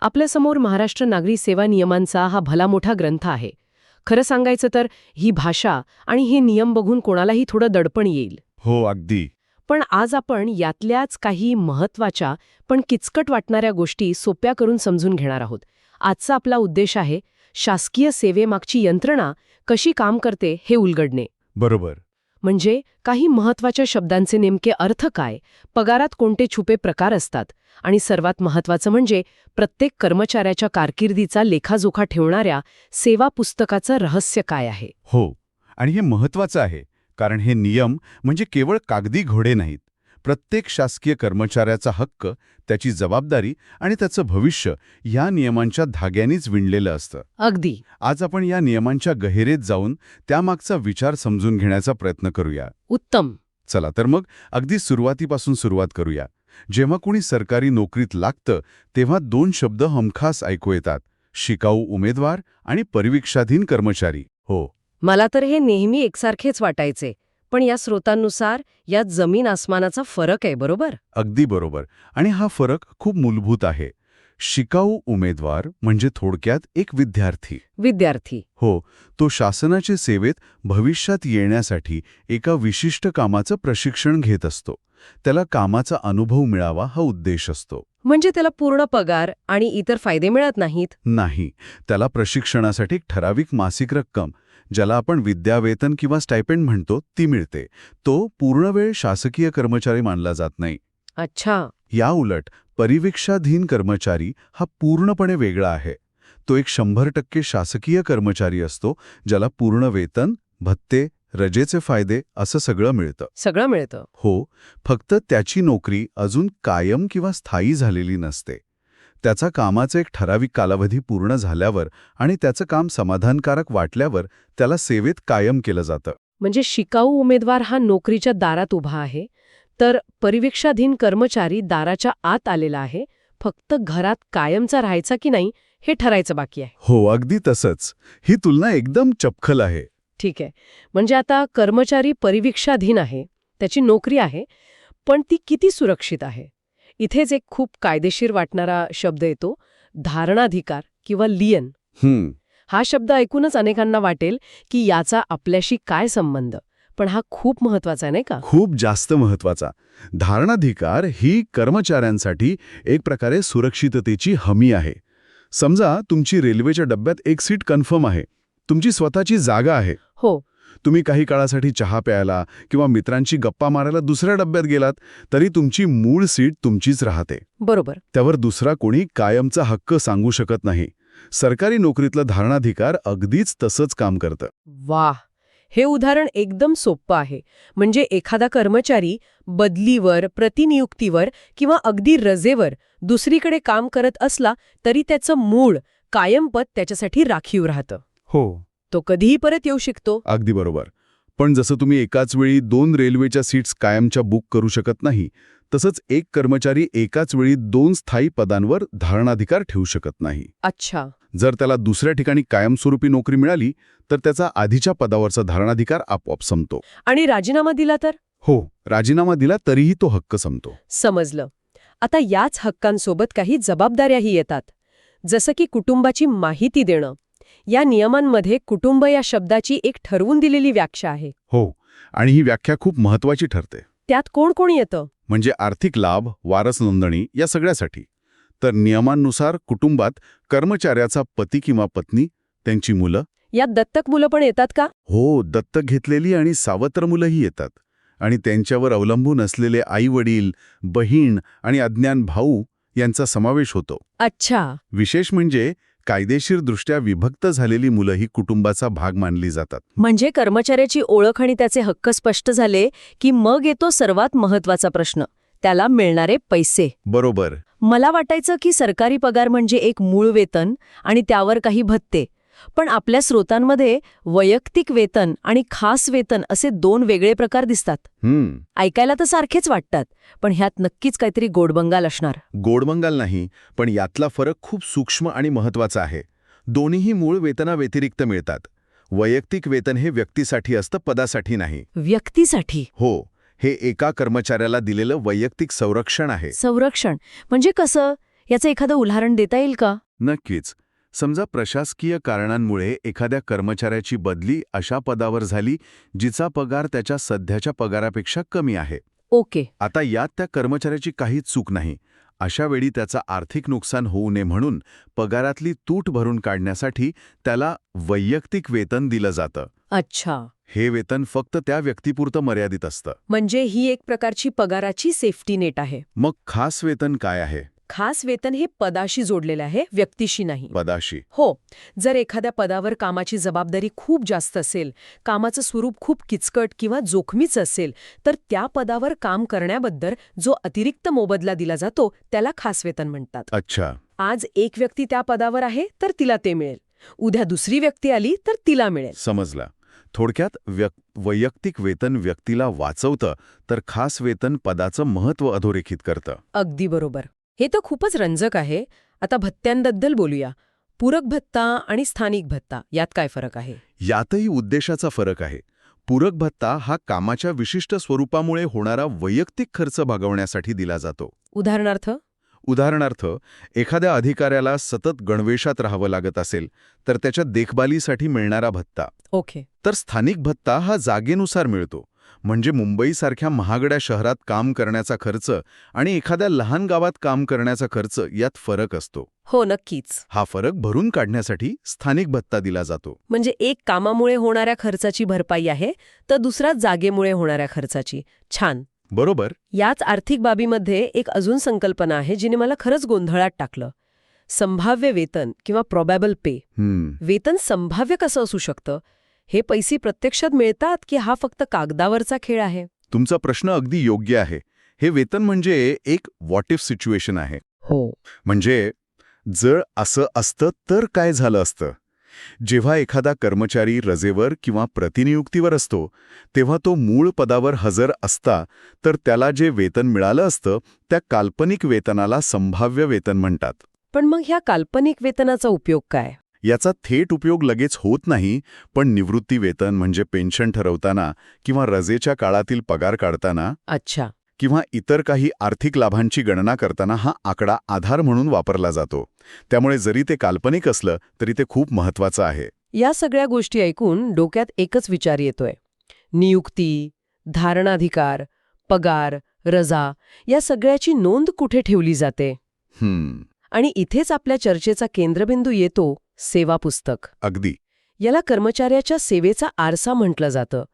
आपल्यासमोर महाराष्ट्र नागरी सेवा नियमांचा हा भला मोठा ग्रंथ आहे. खरं सांगायचं तर ही भाषा आणि हे नियम बघून कोणालाही थोडं दडपण येईल. हो अगदी. पण आज आपण यातल्याच काही महत्त्वाच्या पण किचकट वाटणाऱ्या गोष्टी सोप्या करून समजून घेणार आहोत. आजचा आपला उद्देश आहे शासकीय सेवेमागची यंत्रणा कशी काम करते हे उलगडणे. बरोबर. म्हणजे काही महत्त्वाच्या शब्दांचे नेमके अर्थ काय पगारात कोणते छुपे प्रकार असतात आणि सर्वात महत्वाचं म्हणजे प्रत्येक कर्मचाऱ्याच्या कारकिर्दीचा लेखाजोखा ठेवणाऱ्या सेवा पुस्तकाचं रहस्य काय आहे? हो आणि हे महत्वाचं आहे कारण हे नियम म्हणजे केवळ कागदी घोडे नाहीत. प्रत्येक शासकीय कर्मचाऱ्याचा हक्क त्याची जबाबदारी आणि त्याचं भविष्य या नियमांच्या धाग्यांनीच विणलेलं असतं. अगदी. आज आपण या नियमांच्या गहिरेत जाऊन त्यामागचा विचार समजून घेण्याचा प्रयत्न करूया. उत्तम. चला तर मग अगदी सुरुवातीपासून सुरुवात करूया. जेव्हा कुणी सरकारी नोकरीत लागतं तेव्हा दोन शब्द हमखास ऐकू येतात. शिकाऊ उमेदवार आणि परिवीक्षाधीन कर्मचारी. हो. मला तर हे नेहमी एकसारखेच वाटायचे. पण या स्रोतांनुसार यात जमीन आसमानाचा फरक आहे बरोबर? अगदी बरोबर. आणि हा फरक खूप मूलभूत आहे. शिकाऊ उमेदवार म्हणजे थोडक्यात एक विद्यार्थी. विद्यार्थी. हो तो शासनाच्या सेवेत भविष्यात येण्यासाठी एका विशिष्ट कामाचं प्रशिक्षण घेत असतो. त्याला कामाचा अनुभव मिळावा हा उद्देश असतो. म्हणजे त्याला पूर्ण पगार आणि इतर फायदे मिळत नाहीत? नाही. त्याला प्रशिक्षणासाठी एक ठराविक मासिक रक्कम ज्याला आपण विद्यावेतन किंवा स्टायपेंड म्हणतो ती मिळते. तो पूर्णवेळ शासकीय कर्मचारी मानला जात नाही. अच्छा. या उलट परिवीक्षाधीन कर्मचारी हा पूर्णपणे वेगळा आहे. तो एक शंभर टक्के शासकीय कर्मचारी असतो ज्याला पूर्ण वेतन भत्ते रजेचे फायदे असं सगळं मिळतं. सगळं मिळतं. हो फक्त त्याची नोकरी अजून कायम किंवा स्थायी झालेली नसते. त्याचा कामाचा एक ठराविक कालावधी पूर्ण झाल्यावर आणि त्याचं काम समाधानकारक वाटल्यावर त्याला सेवेत कायम केलं जातं. म्हणजे शिकाऊ उमेदवार हा नोकरीच्या दारात उभा आहे तर परिवीक्षाधीन कर्मचारी दाराच्या आत आलेला आहे फक्त घरात कायमचा राहायचा की नाही हे ठरायचं बाकी आहे. हो अगदी तसंच. ही तुलना एकदम चपखल आहे. ठीक आहे. म्हणजे आता कर्मचारी परिवीक्षाधीन आहे त्याची नोकरी आहे पण ती किती सुरक्षित आहे? इथेच एक खूप कायदेशीर वाटणारा शब्द येतो धारणाधिकार किंवा लियन. हम्म. हा शब्द ऐकूनच अनेकांना वाटेल की याचा आपल्याशी काय संबंध? पण हा खूप महत्त्वाचा आहे नाही का? खूप जास्त महत्त्वाचा धारणाधिकार ही कर्मचाऱ्यांसाठी एक प्रकारे सुरक्षिततेची हमी आहे. समजा तुमची रेल्वेच्या डब्यात एक सीट कन्फर्म आहे. तुमची स्वतःची जागा आहे. हो. तुम्ही काही काळासाठी चहा प्यायला किंवा मित्रांची गप्पा मारायला दुसऱ्या डब्यात गेलात तरी तुमची मूळ सीट तुमचीच राहते. बरोबर. त्यावर दुसरा कोणी कायमचा हक्क सांगू शकत नाही. सरकारी नोकरीतलं धारणाधिकार अगदीच तसंच काम करतं. वाह! हे उदाहरण एकदम सोपं आहे. म्हणजे एखादा कर्मचारी बदलीवर प्रतिनियुक्तीवर किंवा अगदी रजेवर दुसरीकडे काम करत असला तरी त्याचं मूळ कायम पद त्याच्यासाठी राखीव राहतं. हो. तो कधीही परत येऊ शकतो. अगदी बरोबर. पण जसं तुम्ही एकाच वेळी दोन रेल्वेच्या सीट्स कायमच्या बुक करू शकत नाही तसंच एक कर्मचारी एकाच वेळी दोन स्थायी पदांवर धारणाधिकार ठेवू शकत नाही. अच्छा. जर त्याला दुसऱ्या ठिकाणी कायमस्वरूपी नोकरी मिळाली तर त्याचा आधीच्या पदावरचा धारणाधिकार आपोआप संपतो. आणि राजीनामा दिला तर? हो राजीनामा दिला तरीही तो हक्क संपतो. समजलं. आता याच हक्कांसोबत काही जबाबदाऱ्याही येतात. जसं की कुटुंबाची माहिती देणं. या नियमांमध्ये कुटुंब या शब्दाची एक ठरवून दिलेली व्याख्या आहे. हो आणि ही व्याख्या खूप महत्वाची ठरते. त्यात कोण कोण येतं? म्हणजे आर्थिक लाभ वारस नोंदणी या सगळ्यासाठी. तर नियमांनुसार कुटुंबात कर्मचाऱ्याचा पती किंवा पत्नी त्यांची मुलं. यात दत्तक मुलं पण येतात का? हो दत्तक घेतलेली आणि सावत्र मुलंही येतात. आणि त्यांच्यावर अवलंबून असलेले आई-वडील बहीण आणि अज्ञान भाऊ यांचा समावेश होतो. अच्छा. विशेष म्हणजे कायदेशीरदृष्ट्या विभक्त झालेली मुलंही कुटुंबाचा भाग मानली जातात. म्हणजे कर्मचाऱ्याची ओळख आणि त्याचे हक्क स्पष्ट झाले की मग येतो सर्वात महत्त्वाचा प्रश्न त्याला मिळणारे पैसे. बरोबर. मला वाटायचं की सरकारी पगार म्हणजे एक मूळ वेतन आणि त्यावर काही भत्ते. पण आपल्या स्रोतांमध्ये वैयक्तिक वेतन आणि खास वेतन असे दोन वेगळे प्रकार दिसतात. ऐकायला तर सारखेच वाटतात पण ह्यात नक्कीच काहीतरी गोडबंगाल असणार. गोडमंगाल नाही पण यातला फरक खूप सूक्ष्म आणि महत्त्वाचा आहे. दोन्हीही मूळ वेतनाव्यतिरिक्त मिळतात. वैयक्तिक वेतन हे व्यक्तीसाठी असतं पदासाठी नाही. व्यक्तीसाठी? हो हे एका कर्मचाऱ्याला दिलेलं वैयक्तिक संरक्षण आहे. संरक्षण? म्हणजे कसं? याचं एखादं उदाहरण देता येईल का? नक्कीच. समजा प्रशासकीय कारणांमुळे एखाद्या कर्मचाऱ्याची बदली अशा पदावर झाली जिचा पगार त्याच्या सध्याच्या पगारापेक्षा कमी आहे. ओके. आता यात त्या कर्मचाऱ्याची काहीच चूक नाही. अशा वेळी त्याचं आर्थिक नुकसान होऊ नये म्हणून पगारातली तूट भरून काढण्यासाठी त्याला वैयक्तिक वेतन दिलं जातं. अच्छा. हे वेतन फक्त त्या व्यक्तीपुरतं मर्यादित असतं. म्हणजे ही एक प्रकारची पगाराची सेफ्टी नेट आहे. मग खास वेतन काय आहे? खास वेतन हे पदाशी जोडलेलं आहे व्यक्तीशी नाही. पदाशी. हो जर एखाद्या पदावर कामाची जबाबदारी खूप जास्त असेल कामाचं स्वरूप खूप किचकट किंवा जोखमीचं असेल तर त्या पदावर काम करण्याबद्दल जो अतिरिक्त मोबदला दिला जातो त्याला खास वेतन म्हणतात. अच्छा. आज एक व्यक्ती त्या पदावर आहे तर तिला ते मिळेल. उद्या दुसरी व्यक्ती आली तर तिला मिळेल. समजला. थोडक्यात व्यक वैयक्तिक वेतन व्यक्तीला वाचवतं तर खास वेतन पदाचं महत्त्व अधोरेखित करतं. अगदी बरोबर. हे तर खूपच रंजक आहे. आता भत्त्यांबद्दल बोलूया. पूरक भत्ता आणि स्थानिक भत्ता यात काय फरक आहे? यातही उद्देशाचा फरक आहे. पूरक भत्ता हा कामाच्या विशिष्ट स्वरूपामुळे होणारा वैयक्तिक खर्च भागवण्यासाठी दिला जातो. उदाहरणार्थ? उदाहरणार्थ एखाद्या अधिकाऱ्याला सतत गणवेशात राहावं लागत असेल तर त्याच्या देखभालीसाठी मिळणारा भत्ता. ओके. तर स्थानिक भत्ता हा जागेनुसार मिळतो. म्हणजे मुंबईसारख्या महागड्या शहरात काम करण्याचा खर्च आणि एखाद्या लहान गावात काम करण्याचा खर्च यात फरक असतो. हो नक्कीच. हा फरक भरून काढण्यासाठी स्थानिक भत्ता दिला जातो. म्हणजे एक कामामुळे होणाऱ्या खर्चाची भरपाई आहे तर दुसरा जागेमुळे होणाऱ्या खर्चाची. छान. बरोबर. याच आर्थिक बाबीमध्ये एक अजून संकल्पना आहे जिने मला खरंच गोंधळात टाकलं. संभाव्य वेतन किंवा प्रॉबॅबल पे वेतन संभाव्य कसं असू शकतं? हे पैसे प्रत्यक्षात मिळतात की हा फक्त कागदावरचा खेळ आहे? तुमचा प्रश्न अगदी योग्य आहे. हे वेतन म्हणजे एक व्हॉट इफ सिच्युएशन आहे. हो. म्हणजे जर असं असतं तर काय झालं असतं? जेव्हा एखादा कर्मचारी रजेवर किंवा प्रतिनियुक्तीवर असतो तेव्हा तो मूळ पदावर हजर असता तर त्याला जे वेतन मिळालं असतं त्या काल्पनिक वेतनाला संभाव्य वेतन म्हणतात. पण मग ह्या काल्पनिक वेतनाचा उपयोग काय? याचा थेट उपयोग लगेच होत नाही पण निवृत्ती वेतन म्हणजे पेन्शन ठरवताना किंवा रजेच्या काळातील पगार काढताना अच्छा. किंवा इतर काही आर्थिक लाभांची गणना करताना हा आकडा आधार म्हणून वापरला जातो. त्यामुळे जरी ते काल्पनिक असलं तरी ते खूप महत्वाचं आहे. या सगळ्या गोष्टी ऐकून डोक्यात एकच विचार येतोय. नियुक्ती धारणाधिकार पगार रजा या सगळ्याची नोंद कुठे ठेवली जाते? आणि इथेच आपल्या चर्चेचा केंद्रबिंदू येतो सेवा पुस्तक. अगदी. याला कर्मचाऱ्याच्या सेवेचा आरसा म्हटलं जातं.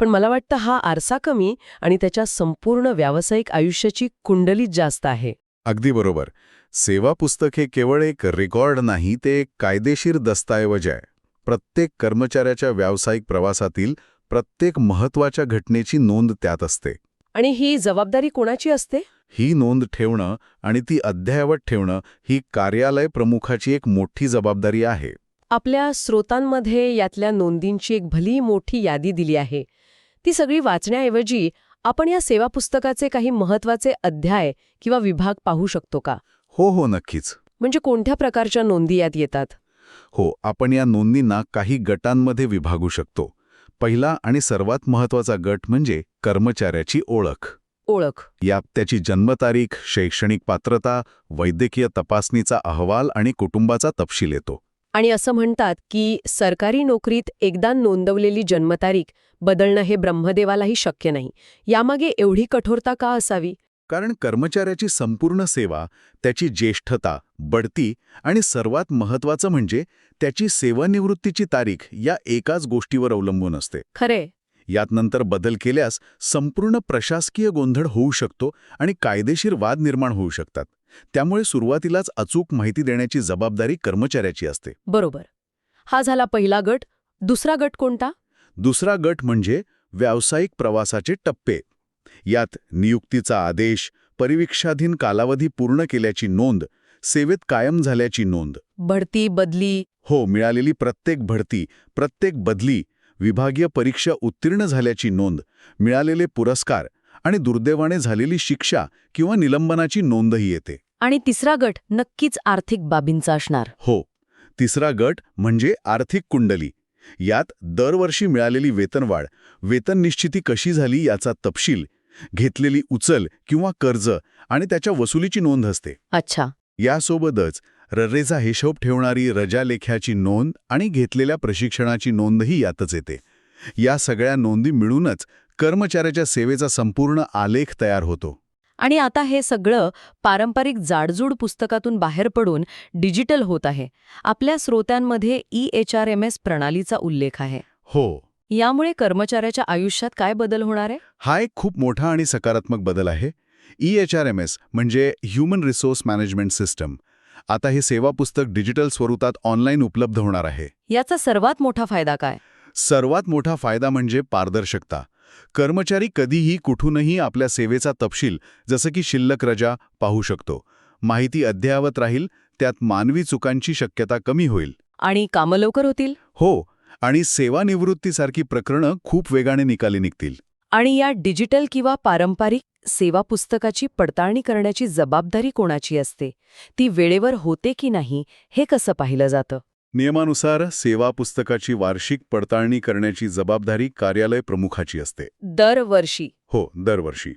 पण मला वाटतं हा आरसा कमी आणि त्याच्या संपूर्ण व्यावसायिक आयुष्याची कुंडलीच जास्त आहे. अगदी बरोबर. सेवा पुस्तक हे केवळ एक रेकॉर्ड नाही ते एक कायदेशीर दस्तऐवज आहे. प्रत्येक कर्मचाऱ्याच्या व्यावसायिक प्रवासातील प्रत्येक महत्त्वाच्या घटनेची नोंद त्यात असते. आणि ही जबाबदारी कोणाची असते? ही नोंद ठेवणं आणि ती अद्ययावत ठेवणं ही कार्यालय प्रमुखाची एक मोठी जबाबदारी आहे. आपल्या स्रोतांमध्ये यातल्या नोंदींची एक भली मोठी यादी दिली आहे. ती सगळी वाचण्याऐवजी आपण या सेवा पुस्तकाचे काही महत्त्वाचे अध्याय किंवा विभाग पाहू शकतो का? हो हो नक्कीच. म्हणजे कोणत्या प्रकारच्या नोंदी यात येतात? हो आपण या नोंदींना काही गटांमध्ये विभागू शकतो. पहिला आणि सर्वात महत्त्वाचा गट म्हणजे कर्मचाऱ्याची ओळख. ओळख. यात त्याची जन्मतारीख शैक्षणिक पात्रता वैद्यकीय तपासणीचा अहवाल आणि कुटुंबाचा तपशील येतो. आणि असं म्हणतात की सरकारी नोकरीत एकदा नोंदवलेली जन्मतारीख बदलणं हे ब्रह्मदेवालाही शक्य नाही. यामागे एवढी कठोरता का असावी? कारण कर्मचाऱ्याची संपूर्ण सेवा त्याची ज्येष्ठता बढती आणि सर्वात महत्वाचं म्हणजे त्याची सेवानिवृत्तीची तारीख या एकाच गोष्टीवर अवलंबून असते. खरे यात नंतर बदल केल्यास संपूर्ण प्रशासकीय गोंधळ होऊ शकतो आणि कायदेशीर वाद निर्माण होऊ शकतात. त्यामुळे सुरुवातीलाच अचूक माहिती देण्याची जबाबदारी कर्मचाऱ्याची असते. बरोबर. हा झाला पहिला गट. दुसरा गट कोणता? दुसरा गट म्हणजे व्यावसायिक प्रवासाचे टप्पे. यात नियुक्तीचा आदेश परिवीक्षाधीन कालावधी पूर्ण केल्याची नोंद सेवेत कायम झाल्याची नोंद. बढती बदली. हो मिळालेली प्रत्येक भडती प्रत्येक बदली विभागीय परीक्षा उत्तीर्ण झाल्याची नोंद मिळालेले पुरस्कार आणि दुर्दैवाने झालेली शिक्षा किंवा निलंबनाची नोंदही येते. आणि तिसरा गट नक्कीच आर्थिक बाबींचा असणार. हो तिसरा गट म्हणजे आर्थिक कुंडली. यात दरवर्षी मिळालेली वेतनवाढ वेतन निश्चिती कशी झाली याचा तपशील घेतलेली उचल किंवा कर्ज आणि त्याच्या वसुलीची नोंद असते. अच्छा. यासोबतच ररेचा हिशोब ठेवणारी रजा लेख्याची नोंद आणि घेतलेल्या प्रशिक्षणाची नोंदही यातच येते. या सगळ्या नोंदी मिळूनच कर्मचाऱ्याच्या सेवेचा संपूर्ण आलेख तयार होतो. आणि आता हे सगळं पारंपरिक जाडजूड पुस्तकातून बाहेर पडून डिजिटल होत आहे. आपल्या स्रोत्यांमध्ये E H R M S प्रणालीचा उल्लेख आहे. हो. यामुळे कर्मचाऱ्याच्या आयुष्यात काय बदल होणार आहे? हा एक खूप मोठा आणि सकारात्मक बदल आहे. E H R M S म्हणजे ह्युमन रिसोर्स मॅनेजमेंट सिस्टम. आता हे सेवा पुस्तक डिजिटल स्वरूपात ऑनलाईन उपलब्ध होणार आहे. याचा सर्वात मोठा फायदा काय? सर्वात मोठा फायदा म्हणजे पारदर्शकता. कर्मचारी कधीही कुठूनही आपल्या सेवेचा तपशील जसं की शिल्लक रजा पाहू शकतो. माहिती अद्ययावत राहील त्यात मानवी चुकांची शक्यता कमी होईल. आणि कामं लवकर होतील? हो आणि सेवानिवृत्तीसारखी प्रकरणं खूप वेगाने निकाली निघतील. आणि या डिजिटल किंवा पारंपरिक सेवा पुस्तकाची पडताळणी करण्याची जबाबदारी कोणाची असते? ती वेळेवर होते की नाही हे कसं पाहिलं जातं? नियमानुसार सेवा पुस्तकाची वार्षिक पडताळणी करण्याची जबाबदारी कार्यालय प्रमुखाची असते. दरवर्षी. हो दरवर्षी.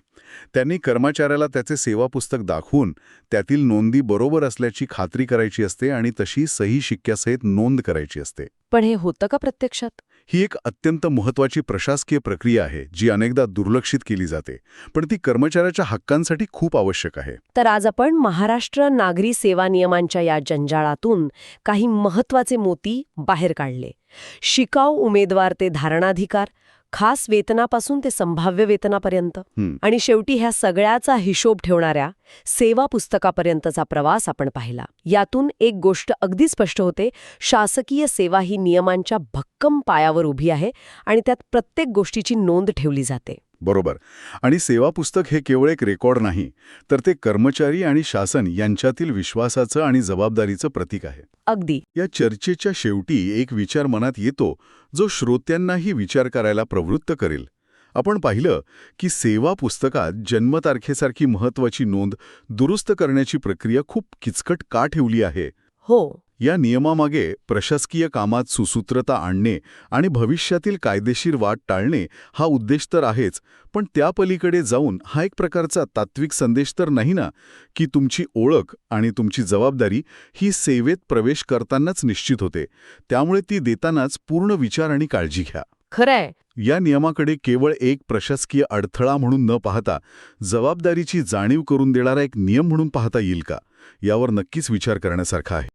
त्यांनी कर्मचाऱ्याला त्याचे सेवा पुस्तक दाखवून त्यातील नोंदी बरोबर असल्याची खात्री करायची असते आणि तशी सही शिक्क्यासहित नोंद करायची असते. पण हे होतं का प्रत्यक्षात? ही एक अत्यंत महत्वाची प्रशासकीय प्रक्रिया आहे जी अनेकदा दुर्लक्षित केली जाते पण ती कर्मचाऱ्याच्या हक्कांसाठी खूप आवश्यक आहे. तर आज आपण महाराष्ट्र नागरी सेवा नियमांच्या या जंजाळातून काही महत्त्वाचे मोती बाहेर काढले. शिकाऊ उमेदवार ते धारणाधिकार खास वेतनापासून ते संभाव्य वेतनापर्यंत. आणि शेवटी ह्या सगळ्याचा हिशोब ठेवणाऱ्या सेवा पुस्तकापर्यंतचा प्रवास आपण पाहिला. यातून एक गोष्ट अगदी स्पष्ट होते. शासकीय सेवा ही नियमांच्या भक्कम पायावर उभी आहे आणि त्यात प्रत्येक गोष्टीची नोंद ठेवली जाते. बरोबर. आणि सेवा पुस्तक हे केवळ एक रेकॉर्ड नाही तर ते कर्मचारी आणि शासन यांच्यातील विश्वासाचं आणि जबाबदारीचं प्रतीक आहे. अगदी. या चर्चेच्या शेवटी एक विचार मनात येतो जो श्रोत्यांनाही विचार करायला प्रवृत्त करेल. आपण पाहिलं की सेवा पुस्तकात जन्मतारखेसारखी महत्वाची नोंद दुरुस्त करण्याची प्रक्रिया खूप किचकट का ठेवली आहे? हो. या नियमामागे प्रशासकीय कामात सुसूत्रता आणणे आणि भविष्यातील कायदेशीर वाट टाळणे हा उद्देश तर आहेच पण त्या पलीकडे जाऊन हा एक प्रकारचा तात्विक संदेश तर नाही ना की तुमची ओळख आणि तुमची जबाबदारी ही सेवेत प्रवेश करतानाच निश्चित होते. त्यामुळे ती देतानाच पूर्ण विचार आणि काळजी घ्या. खरंय. या नियमाकडे केवळ एक प्रशासकीय अडथळा म्हणून न पाहता जबाबदारीची जाणीव करून देणारा एक नियम म्हणून पाहता येईल का? यावर नक्कीच विचार करण्यासारखा आहे.